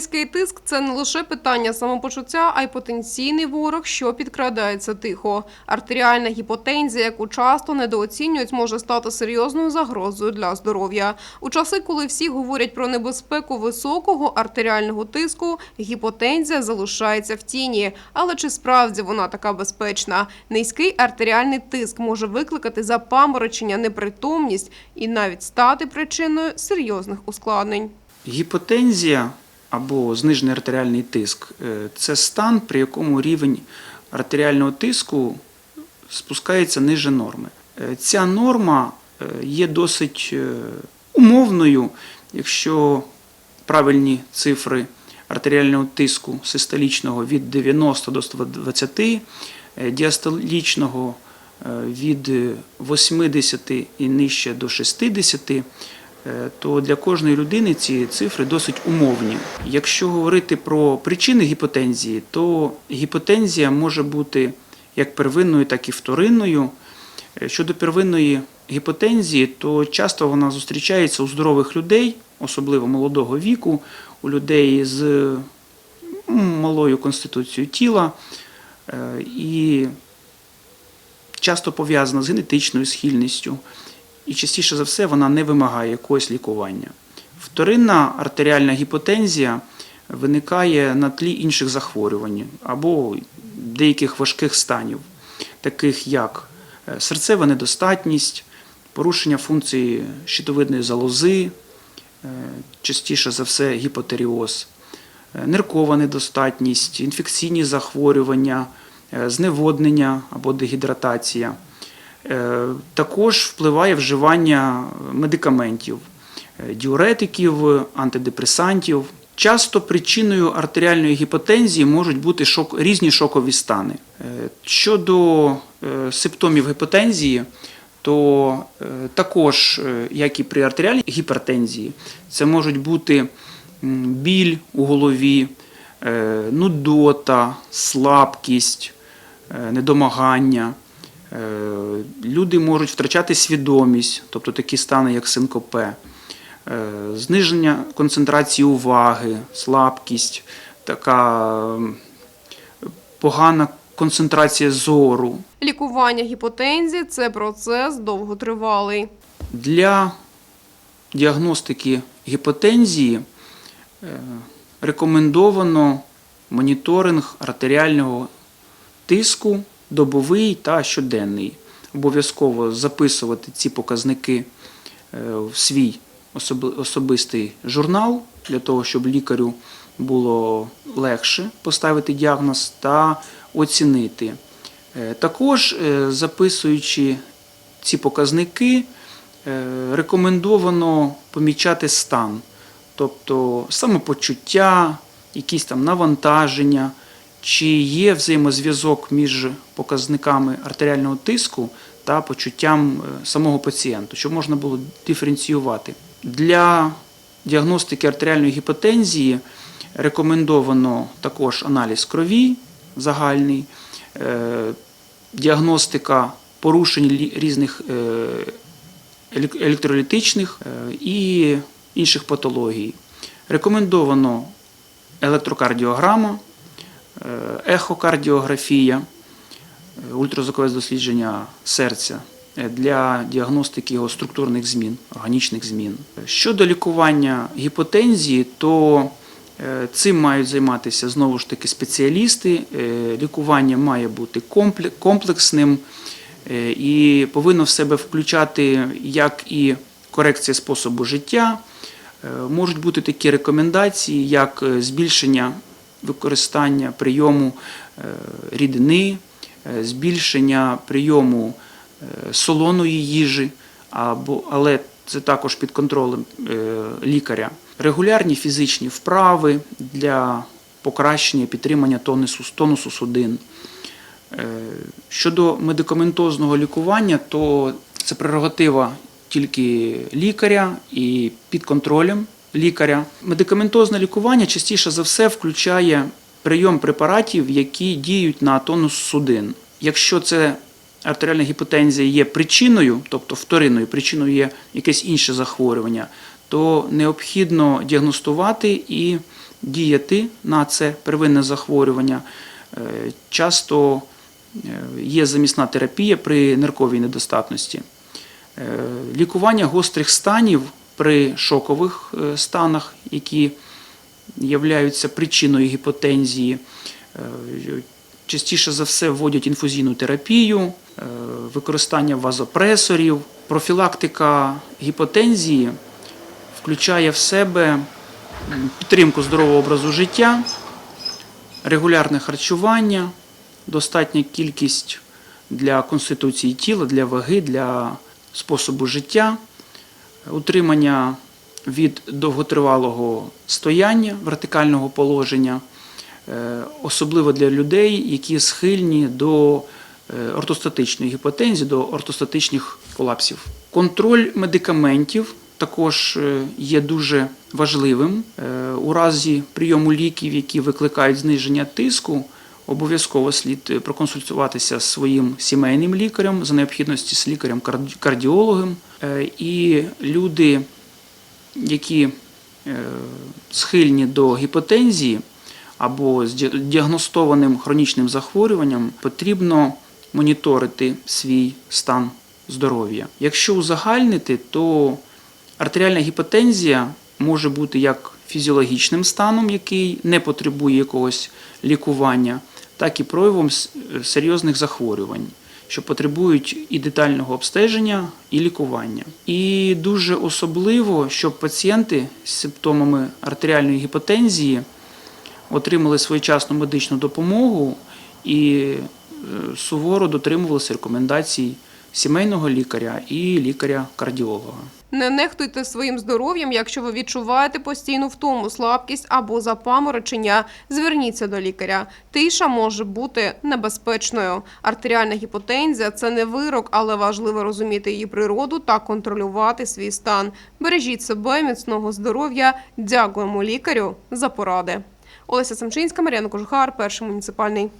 Низький тиск це не лише питання самопочуття, а й потенційний ворог, що підкрадається тихо. Артеріальна гіпотензія, яку часто недооцінюють, може стати серйозною загрозою для здоров'я. У часи, коли всі говорять про небезпеку високого артеріального тиску, гіпотензія залишається в тіні. Але чи справді вона така безпечна? Низький артеріальний тиск може викликати запаморочення, непритомність і навіть стати причиною серйозних ускладнень. Гіпотензія або знижений артеріальний тиск е, це стан, при якому рівень артеріального тиску спускається ниже норми. Е, Ця норма е, є досить умовною, якщо правильні цифри артеріального тиску систолічного від 90 до 120, е, діастолічного від 80 і нижче до 60, е, то для кожної людини ці цифри досить умовні. Якщо говорити про причини гіпотензії, то гіпотензія може бути як первинною, так і вторинною. Е, Щодо первинної гіпотензії, то часто вона зустрічається у здорових людей, особливо молодого віку, у людей з малою конституцією тіла е, і часто пов'язана з генетичною схильністю. І частіше за все вона не вимагає якогось лікування. Вторинна артеріальна гіпотензія виникає на тлі інших захворювань або деяких важких станів, таких як е, серцева недостатність, порушення функції щитовидної залози, е, частіше за все гіпотеріоз, е, ниркова недостатність, інфекційні захворювання, зневоднення або дегідратація. Е, Також впливає вживання медикаментів, е, діуретиків, антидепресантів. Часто причиною артеріальної гіпотензії можуть бути шок, різні шокові стани. Е, Щодо симптомів гіпотензії, то також, як і при артеріальній гіпертензії, це можуть бути біль у голові, нудота, слабкість, недомагання. Е, Люди можуть втрачати свідомість, тобто такі стани, як синкопе, е, зниження концентрації уваги, слабкість, така погана концентрація зору. Лікування гіпотензії це процес довготривалий. Для діагностики гіпотензії е, рекомендовано моніторинг артеріального тиску добовий та щоденний. Обов'язково записувати ці показники е, в свій особистий журнал для того, щоб лікарю було легше поставити діагноз та оцінити. Е, Також е, записуючи ці показники, рекомендовано помічати стан, тобто самопочуття, якісь там навантаження, чи є взаємозв'язок між показниками артеріального тиску та почуттям е, самого пацієнта, щоб можна було диференціювати. Для діагностики артеріальної гіпотензії рекомендовано також аналіз крові загальний, е, діагностика порушень різних е, електролітичних і інших патологій. Рекомендовано електрокардіограма, ехокардіографія, е, ультразвукове дослідження серця е, для діагностики його структурних змін, органічних змін. Щодо лікування гіпотензії, то е, цим мають займатися знову ж таки спеціалісти. Е, Лікування має бути комплексним е, і повинно в себе включати як і корекція способу життя. Е, Можуть бути такі рекомендації, як е, збільшення використання прийому е, рідини, е, збільшення прийому е, солоної їжі, але це також під контролем лікаря. Регулярні фізичні вправи для покращення підтримання тонусу, тонусу судин. Щодо медикаментозного лікування, то це прерогатива тільки лікаря і під контролем лікаря. Медикаментозне лікування частіше за все включає прийом препаратів, які діють на тонус судин. Якщо це артеріальна гіпотензія є причиною, тобто вторинною причиною є якесь інше захворювання, то необхідно діагностувати і діяти на це первинне захворювання. Е, Часто е, є замісна терапія при нирковій недостатності. Е, Лікування гострих станів при шокових е, станах, які являються причиною гіпотензії. Е, Частіше за все вводять інфузійну терапію, е, використання вазопресорів. Профілактика гіпотензії включає в себе підтримку здорового образу життя, регулярне харчування, достатня кількість для конституції тіла, для ваги, для способу життя, утримання від довготривалого стояння, вертикального положення, е, особливо для людей, які схильні до е, ортостатичної гіпотензії, до ортостатичних колапсів. Контроль медикаментів також е, є дуже важливим. У разі прийому ліків, які викликають зниження тиску, обов'язково слід проконсультуватися з своїм сімейним лікарем, за необхідності з лікарем-кардіологом. Е, І люди, які е, схильні до гіпотензії або з діагностованим хронічним захворюванням, потрібно моніторити свій стан здоров'я. Якщо узагальнити, то артеріальна гіпотензія може бути як фізіологічним станом, який не потребує якогось лікування, так і проявом серйозних захворювань, що потребують і детального обстеження, і лікування. І дуже особливо, щоб пацієнти з симптомами артеріальної гіпотензії отримали своєчасну медичну допомогу і е, суворо дотримувалися рекомендацій сімейного лікаря і лікаря-кардіолога. Не нехтуйте своїм здоров'ям, якщо ви відчуваєте постійну втому, слабкість або запаморочення. Зверніться до лікаря. Тиша може бути небезпечною. Артеріальна гіпотензія це не вирок, але важливо розуміти її природу та контролювати свій стан. Бережіть себе, міцного здоров'я. Дякуємо лікарю за поради. Олеся Самчинська, Мар'яна Кожухар, перший муніципальний.